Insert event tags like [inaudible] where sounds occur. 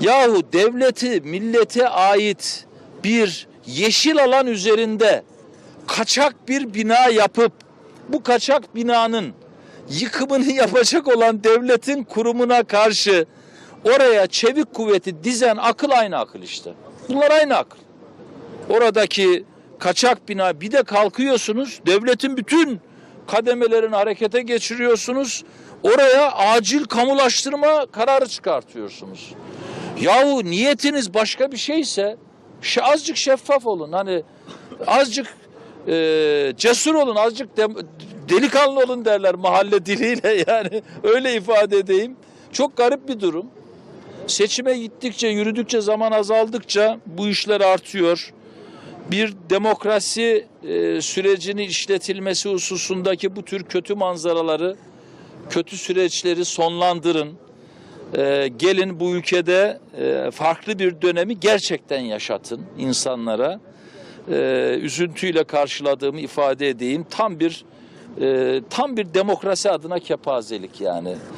Yahu devleti, millete ait bir yeşil alan üzerinde kaçak bir bina yapıp bu kaçak binanın yıkımını [laughs] yapacak olan devletin kurumuna karşı oraya çevik kuvveti dizen akıl aynı akıl işte. Bunlar aynı akıl. Oradaki kaçak bina bir de kalkıyorsunuz devletin bütün kademelerini harekete geçiriyorsunuz. Oraya acil kamulaştırma kararı çıkartıyorsunuz. Yahu niyetiniz başka bir şeyse şe- azıcık şeffaf olun. Hani azıcık e, cesur olun, azıcık de- delikanlı olun derler mahalle diliyle [laughs] yani öyle ifade edeyim. Çok garip bir durum. Seçime gittikçe, yürüdükçe, zaman azaldıkça bu işler artıyor. Bir demokrasi e, sürecini işletilmesi hususundaki bu tür kötü manzaraları, kötü süreçleri sonlandırın. E, gelin bu ülkede e, farklı bir dönemi gerçekten yaşatın insanlara. E, üzüntüyle karşıladığımı ifade edeyim. Tam bir e, tam bir demokrasi adına kepazelik yani.